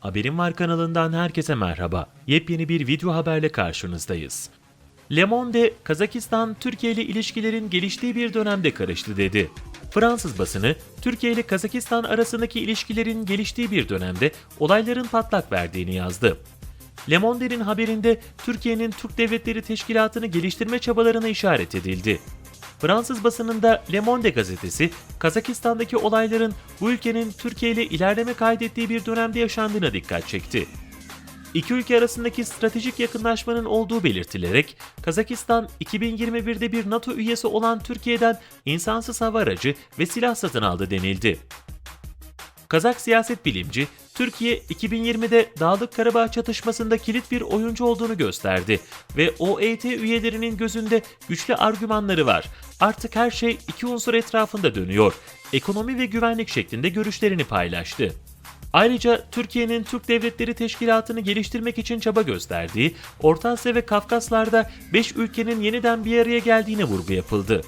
Haberim Var kanalından herkese merhaba. Yepyeni bir video haberle karşınızdayız. Le Monde, Kazakistan Türkiye ile ilişkilerin geliştiği bir dönemde karıştı dedi. Fransız basını, Türkiye ile Kazakistan arasındaki ilişkilerin geliştiği bir dönemde olayların patlak verdiğini yazdı. Le Monde'nin haberinde Türkiye'nin Türk Devletleri Teşkilatı'nı geliştirme çabalarına işaret edildi. Fransız basınında Le Monde gazetesi, Kazakistan'daki olayların bu ülkenin Türkiye ile ilerleme kaydettiği bir dönemde yaşandığına dikkat çekti. İki ülke arasındaki stratejik yakınlaşmanın olduğu belirtilerek Kazakistan 2021'de bir NATO üyesi olan Türkiye'den insansız hava aracı ve silah satın aldı denildi. Kazak siyaset bilimci, Türkiye 2020'de Dağlık Karabağ çatışmasında kilit bir oyuncu olduğunu gösterdi ve OET üyelerinin gözünde güçlü argümanları var. Artık her şey iki unsur etrafında dönüyor. Ekonomi ve güvenlik şeklinde görüşlerini paylaştı. Ayrıca Türkiye'nin Türk Devletleri Teşkilatı'nı geliştirmek için çaba gösterdiği, Orta Asya ve Kafkaslar'da 5 ülkenin yeniden bir araya geldiğine vurgu yapıldı.